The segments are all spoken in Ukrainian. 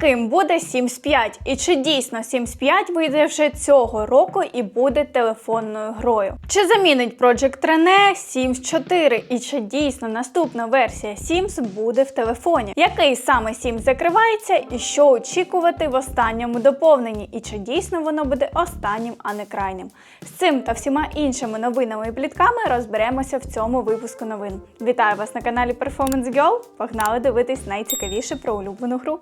Яким буде Sims 5? І чи дійсно Sims 5 вийде вже цього року і буде телефонною грою? Чи замінить Project Rene Sims 4? І чи дійсно наступна версія Sims буде в телефоні? Який саме Sims закривається і що очікувати в останньому доповненні? І чи дійсно воно буде останнім, а не крайнім? З цим та всіма іншими новинами і плітками розберемося в цьому випуску новин. Вітаю вас на каналі Performance Girl. Погнали дивитись найцікавіше про улюблену гру.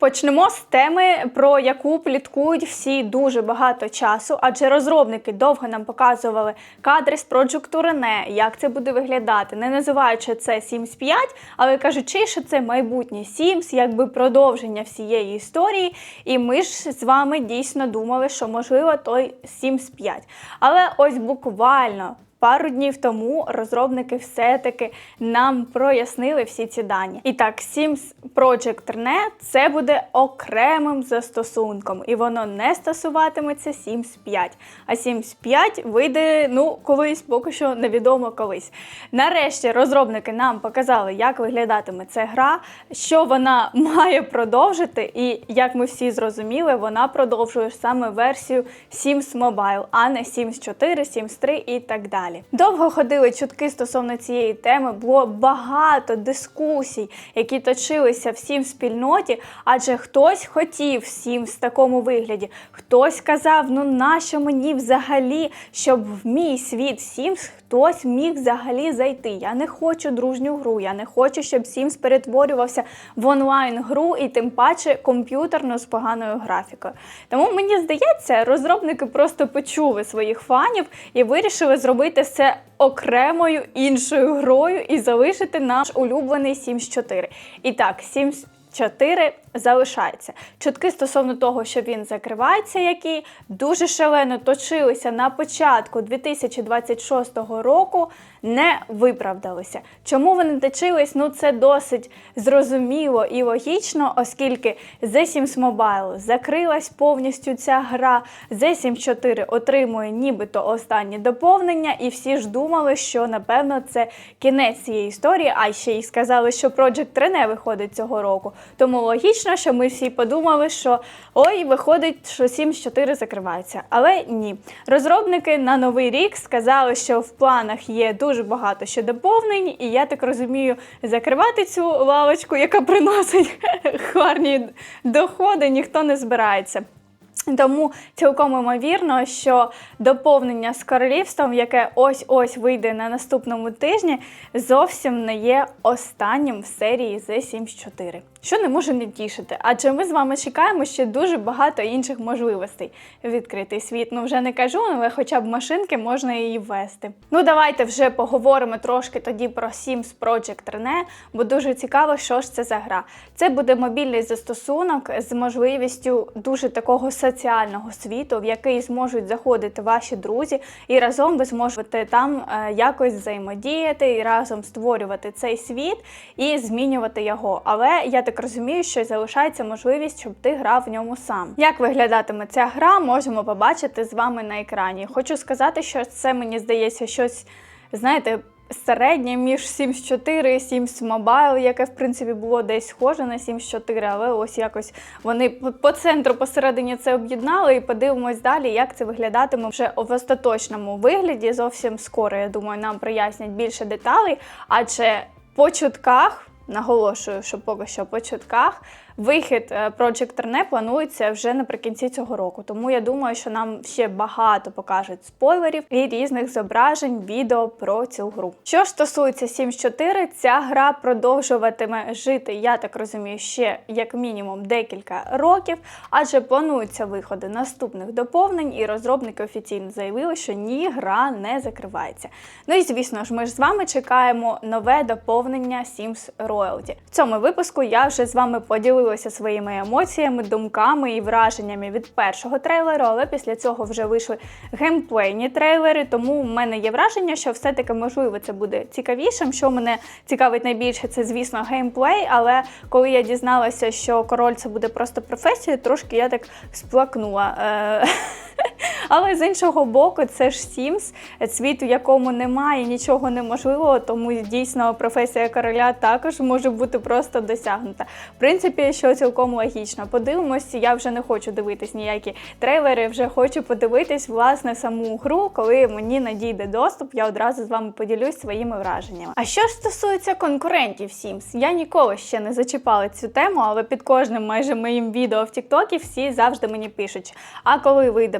Почнемо з теми, про яку пліткують всі дуже багато часу, адже розробники довго нам показували кадри з Project Rene, як це буде виглядати, не називаючи це Sims 5, але кажучи, що це майбутнє Sims, якби продовження всієї історії. І ми ж з вами дійсно думали, що можливо той Sims 5. Але ось буквально Пару днів тому розробники все-таки нам прояснили всі ці дані. І так, Sims Project Rene це буде окремим застосунком, і воно не стосуватиметься Sims 5. А Sims 5 вийде ну колись, поки що невідомо колись. Нарешті розробники нам показали, як виглядатиме ця гра, що вона має продовжити, і як ми всі зрозуміли, вона продовжує саме версію Sims Mobile, а не Sims 4, Sims 3 і так далі далі. Довго ходили чутки стосовно цієї теми, було багато дискусій, які точилися всім в спільноті, адже хтось хотів всім в такому вигляді, хтось казав, ну нащо мені взагалі, щоб в мій світ Sims хтось міг взагалі зайти. Я не хочу дружню гру, я не хочу, щоб Sims перетворювався в онлайн-гру і тим паче комп'ютерну з поганою графікою. Тому мені здається, розробники просто почули своїх фанів і вирішили зробити це окремою іншою грою і залишити наш улюблений Sims 4. І так, Sims 4 залишається. Чутки стосовно того, що він закривається, які дуже шалено точилися на початку 2026 року, не виправдалися. Чому вони точились? Ну це досить зрозуміло і логічно, оскільки The Sims Mobile закрилась повністю ця гра. The Sims 4 отримує нібито останнє доповнення, і всі ж думали, що напевно це кінець цієї історії. А ще й сказали, що Project Rene виходить цього року. Тому логічно, що ми всі подумали, що ой, виходить, що Sims 4 закривається. Але ні. Розробники на новий рік сказали, що в планах є дуже багато ще доповнень, і я так розумію, закривати цю лавочку, яка приносить гарні доходи, ніхто не збирається. Тому цілком ймовірно, що доповнення з королівством, яке ось-ось вийде на наступному тижні, зовсім не є останнім в серії The Sims 4. Що не може не тішити, адже ми з вами чекаємо ще дуже багато інших можливостей. Відкритий світ, ну вже не кажу, але хоча б машинки можна її ввести. Ну давайте вже поговоримо трошки тоді про Sims Project Rene, бо дуже цікаво, що ж це за гра. Це буде мобільний застосунок з можливістю дуже такого соціального світу, в який зможуть заходити ваші друзі, і разом ви зможете там е, якось взаємодіяти і разом створювати цей світ і змінювати його. Але я так розумію, що залишається можливість, щоб ти грав в ньому сам. Як виглядатиме ця гра, можемо побачити з вами на екрані. Хочу сказати, що це мені здається щось, знаєте. Середнє між Sims 4 і Sims Mobile, яке в принципі було десь схоже на Sims 4, але ось якось вони по центру посередині це об'єднали і подивимось далі, як це виглядатиме вже в остаточному вигляді. Зовсім скоро, я думаю, нам прояснять більше деталей, адже по чутках. Наголошую, що поки що по чутках вихід е, Project Rene планується вже наприкінці цього року. Тому я думаю, що нам ще багато покажуть спойлерів і різних зображень, відео про цю гру. Що ж стосується Sims 4, ця гра продовжуватиме жити, я так розумію, ще як мінімум декілька років, адже плануються виходи наступних доповнень, і розробники офіційно заявили, що ні, гра не закривається. Ну і звісно ж, ми ж з вами чекаємо нове доповнення Sims Royalty. В цьому випуску я вже з вами поділилася своїми емоціями, думками і враженнями від першого трейлеру, але після цього вже вийшли геймплейні трейлери. Тому в мене є враження, що все-таки можливо це буде цікавішим. Що мене цікавить найбільше, це звісно геймплей. Але коли я дізналася, що король це буде просто професією, трошки я так сплакнула. Але з іншого боку, це ж Sims, світ, у якому немає нічого неможливого, тому дійсно професія короля також може бути просто досягнута. В принципі, що цілком логічно. Подивимось, я вже не хочу дивитись ніякі трейлери, вже хочу подивитись власне саму гру, коли мені надійде доступ, я одразу з вами поділюсь своїми враженнями. А що ж стосується конкурентів Sims, я ніколи ще не зачіпала цю тему, але під кожним майже моїм відео в Тіктокі всі завжди мені пишуть: а коли вийде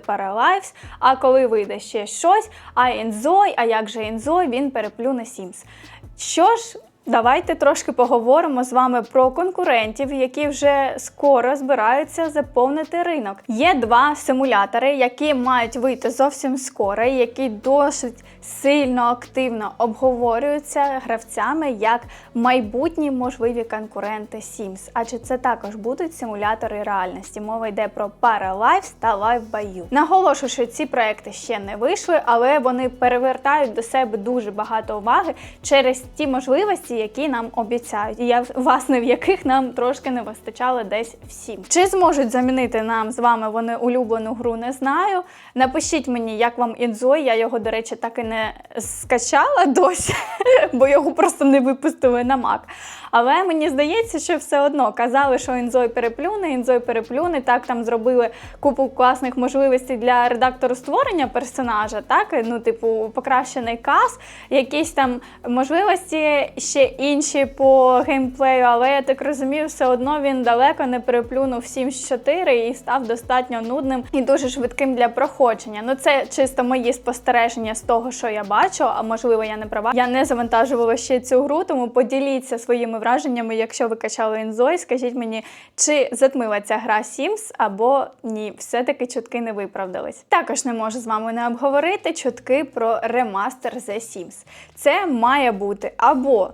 Paralives, а коли вийде ще щось, а Enjoy, а як же Enjoy, він переплюне Sims. Що ж, Давайте трошки поговоримо з вами про конкурентів, які вже скоро збираються заповнити ринок. Є два симулятори, які мають вийти зовсім скоро, і які досить сильно активно обговорюються гравцями як майбутні можливі конкуренти Sims. Адже це також будуть симулятори реальності. Мова йде про Paralives та Live by. Наголошую, що ці проекти ще не вийшли, але вони перевертають до себе дуже багато уваги через ті можливості, які нам обіцяють, і я власне в яких нам трошки не вистачало десь всім. Чи зможуть замінити нам з вами вони улюблену гру? Не знаю. Напишіть мені, як вам Інзой. Я його, до речі, так і не скачала досі, бо його просто не випустили на Mac. Але мені здається, що все одно казали, що Інзой переплюне, Інзой переплюне. Так там зробили купу класних можливостей для редактору створення персонажа, так ну, типу, покращений каз, якісь там можливості ще інші по геймплею, але я так розумію, все одно він далеко не переплюнув 7-4 і став достатньо нудним і дуже швидким для проходження. Ну це чисто мої спостереження з того, що я бачу, а можливо я не права. Я не завантажувала ще цю гру, тому поділіться своїми враженнями, якщо ви качали інзой. Скажіть мені, чи затмила ця гра Sims або ні, все-таки чутки не виправдались. Також не можу з вами не обговорити чутки про ремастер The Sims. Це має бути або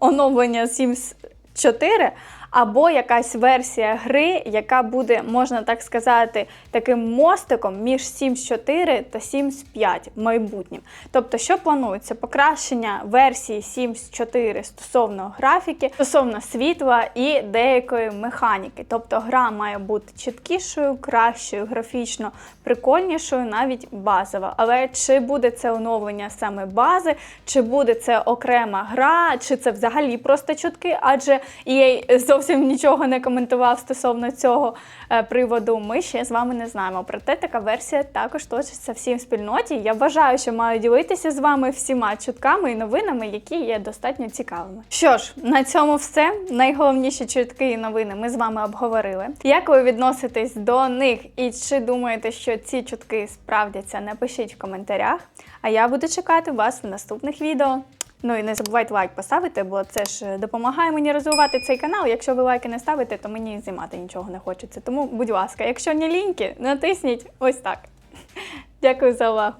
оновлення Sims 4, або якась версія гри, яка буде, можна так сказати, таким мостиком між Sims 4 та Sims 5 майбутнім. Тобто, що планується? Покращення версії Sims 4 стосовно графіки, стосовно світла і деякої механіки. Тобто гра має бути чіткішою, кращою, графічно прикольнішою, навіть базова. Але чи буде це оновлення саме бази, чи буде це окрема гра, чи це взагалі просто чутки, адже EA зовсім нічого не коментував стосовно цього е, приводу. Ми ще з вами не знаємо. Проте така версія також точиться всім в спільноті. Я вважаю, що маю ділитися з вами всіма чутками і новинами, які є достатньо цікавими. Що ж, на цьому все. Найголовніші чутки і новини ми з вами обговорили. Як ви відноситесь до них і чи думаєте, що ці чутки справдяться? Напишіть в коментарях. А я буду чекати вас в наступних відео. Ну і не забувайте лайк поставити, бо це ж допомагає мені розвивати цей канал. Якщо ви лайки не ставите, то мені знімати нічого не хочеться. Тому, будь ласка, якщо не ліньки, натисніть ось так. Дякую за увагу.